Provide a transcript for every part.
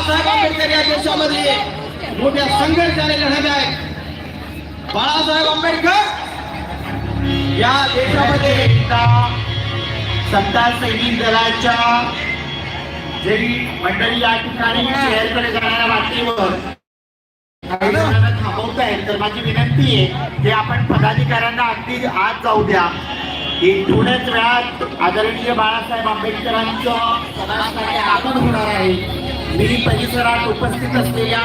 बाळासाहेब आंबेडकर या देशामध्ये मोठ्या संघर्षाने लढत आहेत बाळासाहेब आंबेडकर या देशामध्ये एकदा सत्ता सैनिक दलाच्या जरी मंडळी या ठिकाणी शहरकडे जाणाऱ्या वाटेवर जणांना थांबवतायत तर माझी विनंती आहे की आपण पदाधिकाऱ्यांना अगदी आत जाऊ द्या. थोड्याच वेळात आदरणीय बाळासाहेब आंबेडकरांचं समाजकार्य आपण होणार आहे. मी परिसरात उपस्थित असलेल्या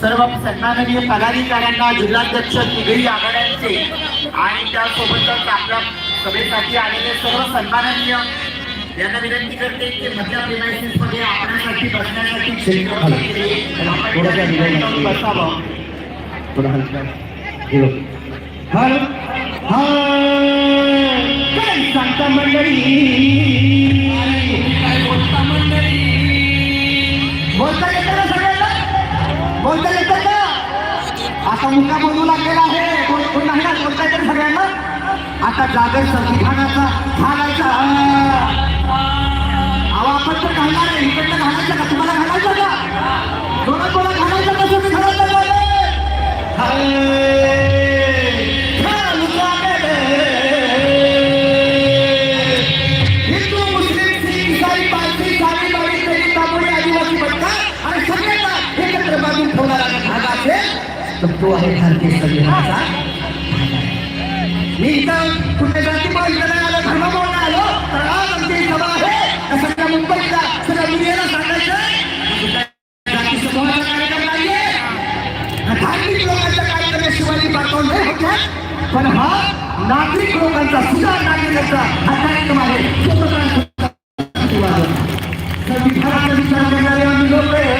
सर्व सन्माननीय पदाधिकाऱ्यांना जिल्हाध्यक्ष तिघही आघाड्यांचे आणि त्यासोबतच आपल्या सभेसाठी आलेले सर्व सन्माननीय यांना विनंती करते की प्रिमायसिस मध्ये आपल्यासाठी बसण्यासाठी बसावं. हर काय सांगता मंडळी. आता मुका बोलू लागलेला आहे. कोण कोण नाही ना बोलता तर सगळ्यांना? आता जागर संविधानाचा घालायचा. अहो आपण तर घालणार आहे. इकडनं घालायचं का? तुम्हाला घालायचं का? कोणा कोणा घालायचं का घालायचं तो आहे भारतीय संविधानाचा. मी इथं कुठे जातीमुळे इथं नाही आलो धर्म आलो तर आज आमची सभा आहे. सगळ्या मुंबईला सगळ्या मीडियाला सांगायचं जाती समूहाचा कार्यक्रम नाहीये. धार्मिक लोकांचा कार्यक्रम आहे शिवाजी पाठवून पण हा नागरिक लोकांचा सुद्धा नागरिकांचा हा कार्यक्रम आहे. स्वतंत्र संविधानाचा विचार करणारे आम्ही लोक आहे.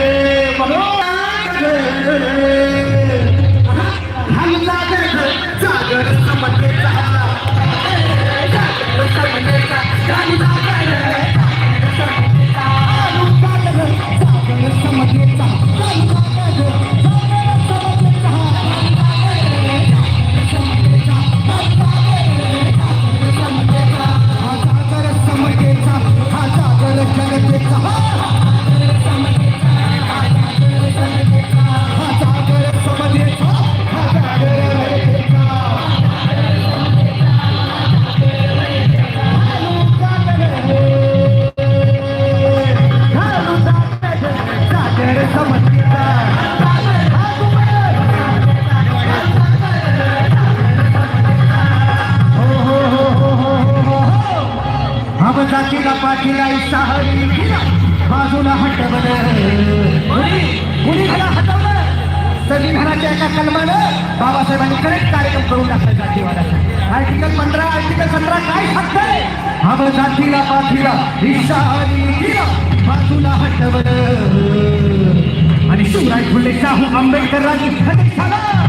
जागर बाजूला हटवलं? कुणी? घरा हटवलं? संविधानाच्या एका कलमानं बाबासाहेबांनी करेक्ट कार्यक्रम करून टाकला जातीवादाचा. आर्टिकल पंधरा आर्टिकल सतरा काय सांगतंय? हम जातीला पाठीला बाजूला हटवलं. आणि शिवराय फुले शाहू आंबेडकरांनी झाला.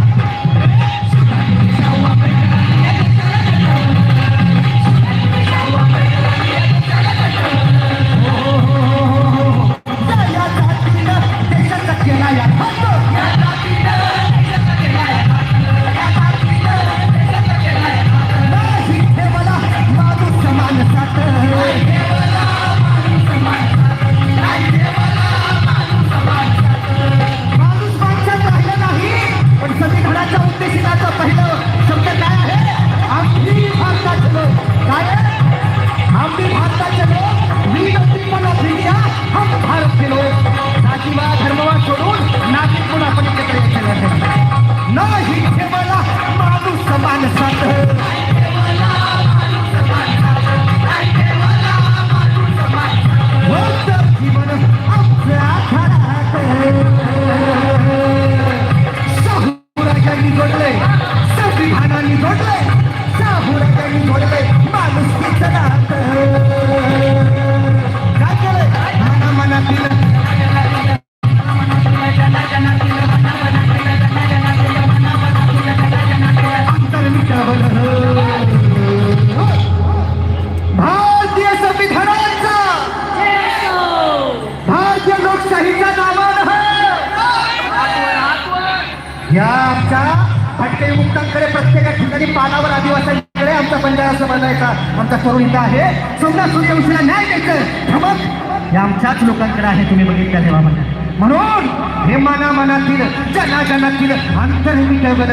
आमच्या फटके मुक्तांकडे प्रत्येक ठिकाणी पानावर आदिवासींकडे आमचा बंजारा समाजाचा आमचा तरुण इथं आहे. समजा सूर्यवंशीला न्याय द्यायचं धमक या आमच्याच लोकांकडे आहे तुम्ही बघितलं तेव्हा म्हणा म्हणून हे मना मनातील जना जनातील अंतर मिटवलं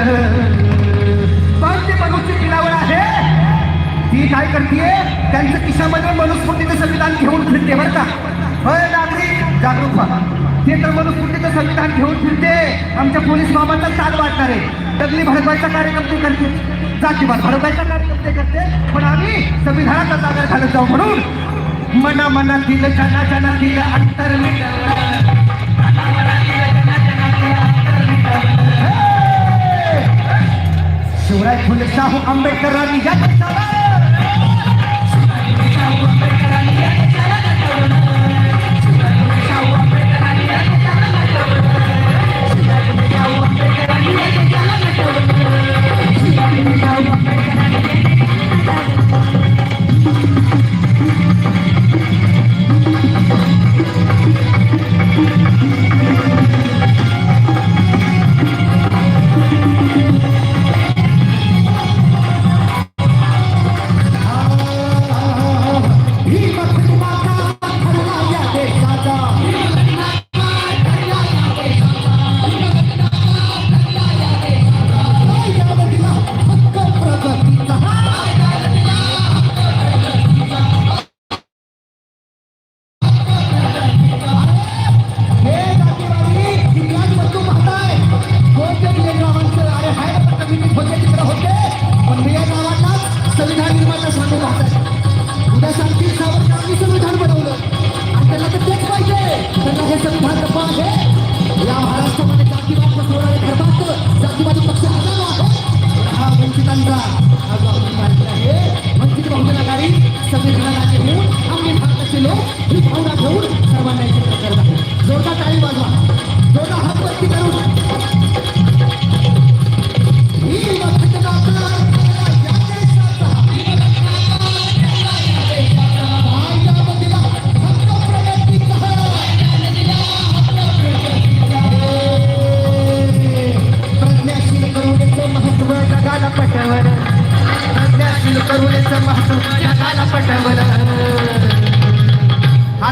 पण ते मनुष्य किनावर आहे. ती काय करते त्यांच्या किशामध्ये मनुस्मृतीचं संविधान घेऊन फिरते बरं का? होय नागरिक जागरूक व्हा. ते तर मनुस्मृतीचं संविधान घेऊन फिरते. आमच्या पोलीस बाबांना चाल वाटणार आहे. दगली भडकवायचा कार्यक्रम ते करते. जातीवाद भडकवायचा कार्यक्रम ते करते. पण आम्ही संविधानाचा जागा घालत जाऊ म्हणून मना मनातील जना दिलं अंतर मिटवलं. शिवराय फुले शाहू आंबेडकरांनी या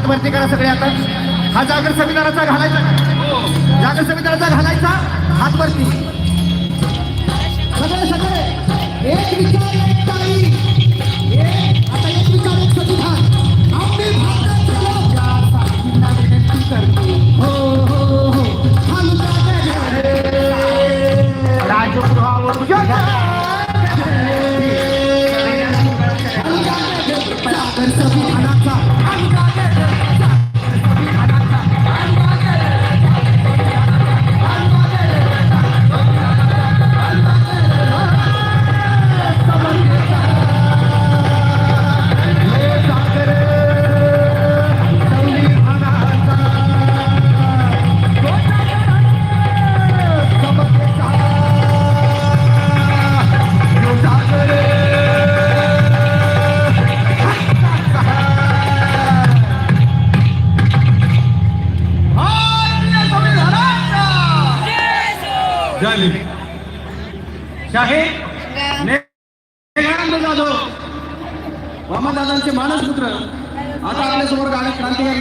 वरती करा सगळे आता. हा जागर संविधानाचा घालायचा जागर संविधानाचा घालायचा हात वरती. सगळे सगळे. एक विचार आता एक विचार एक संविधान आम्ही विनंती करतो. हो हो हो. हालू जागे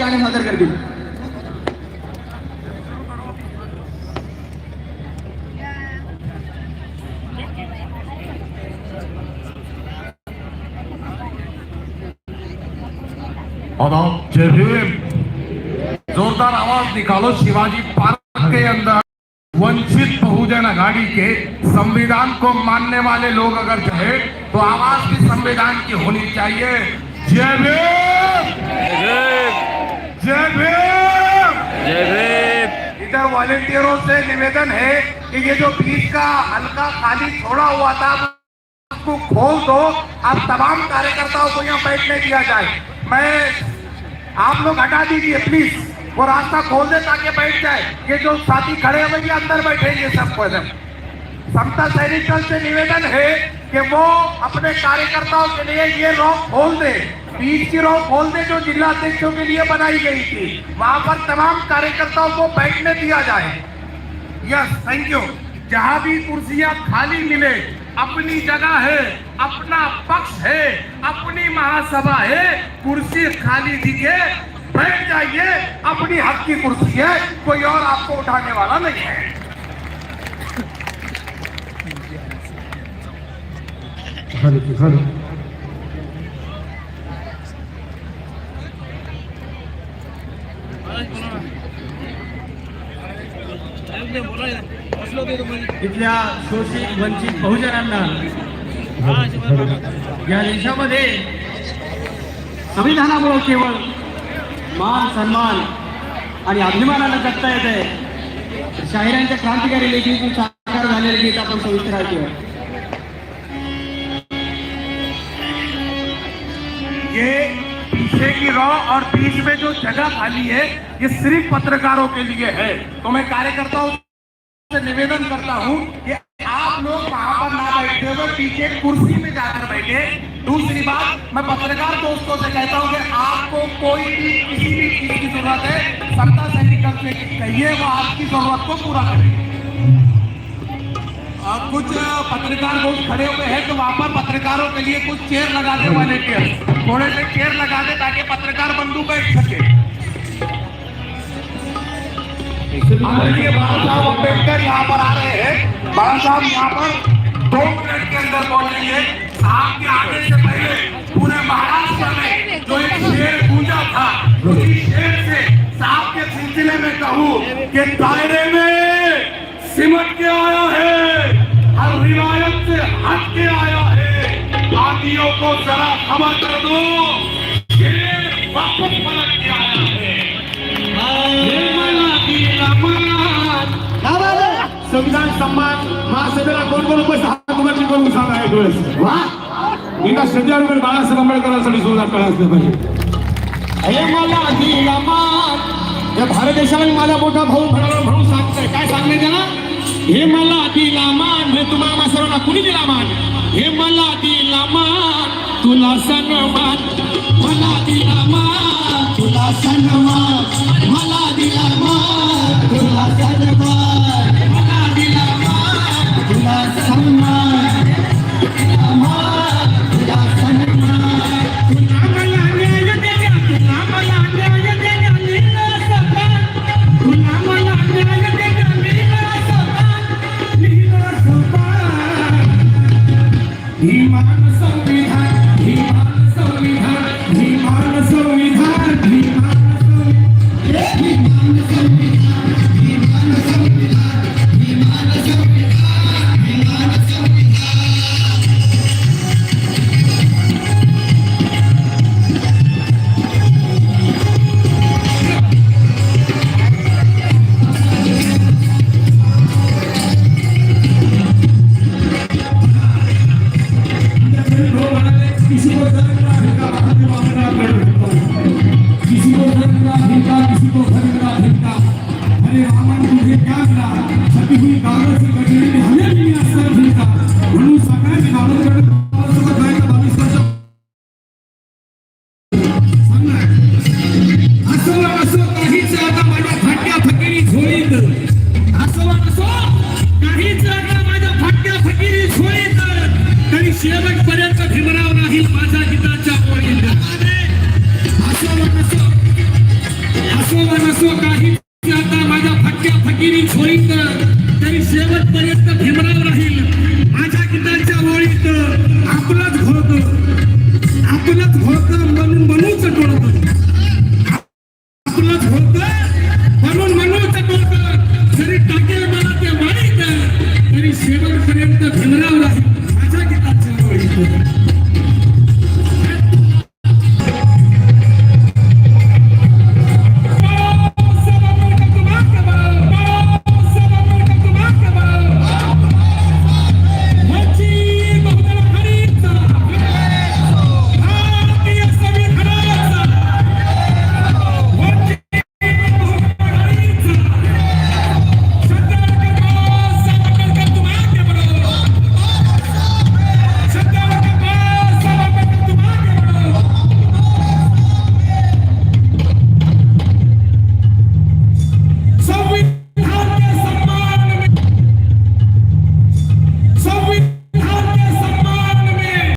करतील आदाब जय भीम। जोरदार आवाज़ निकालो शिवाजी पार्क के अंदर। वंचित बहुजन आघाड़ी के संविधान को मानने वाले लोग अगर चाहे तो आवाज़ भी संविधान की होनी चाहिए। जय भीम। जय भीम। जय भीम। इधर वॉलेंटियरों से निवेदन है कि ये जो बीच का हल्का खाली छोड़ा हुआ था उसको खोल दो। अब तमाम कार्यकर्ताओं को यहाँ बैठने दिया जाए। मैं आप लोग हटा दीजिए प्लीज़ वो रास्ता खोल दे ताकि बैठ जाए। ये जो साथी खड़े हैं ये अंदर बैठेंगे सबको एकदम समता सैनिक दल से निवेदन है कि वो अपने कार्यकर्ताओं के लिए ये रॉक खोल दे, बीच की रॉक खोल दे जो जिला अध्यक्षों के लिए बनाई गई थी। वहाँ पर तमाम कार्यकर्ताओं को बैठने दिया जाए। यस थैंक यू जहाँ भी कुर्सियाँ खाली मिले, अपनी जगह है, अपना पक्ष है, अपनी महासभा है, कुर्सी खाली दिखे, बैठ जाइए, अपनी हक की कुर्सी है, कोई और आपको उठाने वाला नहीं है। इथल्या शोषित वंचित बहुजनांना या देशामध्ये संविधानामुळे केवळ मान सन्मान आणि अभिमानाला जगता येत आहे शाहिरांच्या क्रांतिकारी लेखीतून साकार झालेले गीत आपण सविस्तर ऐकूया. ये पीछे की रॉ और बीच में जो जगह खाली है, ये सिर्फ़ पत्रकारों के लिए है। तो मैं कार्यकर्ताओं से निवेदन करता हूँ कि आप लोग वहाँ पर ना बैठते हुए पीछे कुर्सी में जाकर बैठे। दूसरी बात, मैं पत्रकार दोस्तों से कहता हूँ कि आपको कोई भी, किसी भी चीज़ की ज़रूरत है सैनिक से कहिए, वो आपकी ज़रूरत को पूरा करेंगे। अब कुछ पत्रकार दोस्त खड़े हुए हैं तो वहाँ पर पत्रकारों के लिए कुछ चेयर लगा दे वॉलेंटियर थोड़े से चेयर लगा दे ताकि पत्रकार बंधु बैठ सके। बाबा साहब अंबेडकर यहाँ पर आ रहे हैं। बाबा साहब यहाँ पर दो मिनट के अंदर पहुँचेंगे। आपके आने से पहले पूरे महाराष्ट्र में जो एक शेर गूंजा था, उसी शेर से साहब के सिलसिले में कहूँ कि दायरे में सिमट के आया है। हर रिवायत से हट के आया है। बाकियों को जरा खबर कर दो। शेर वापस पलट के आया है। संविधान सम्मान। महासभेला कोण कोण उपस्थित हात करून सांगा एक वेळेस वा बाळासाहेब आंबेडकरांसाठी सुद्धा कळा असलं पाहिजे मला दिला मान या भारत देशाला माझा मोठा भाऊ भाऊ सांगतोय काय सांगणे त्याला हे मला दिला मान म्हणजे तुम्हाला सर्वांना कुणी दिला मान? हे मला दिला मान तुला सन्मान. मला दिला मान तुला सन्मान. मला दिला मान तुला सन्मान. You.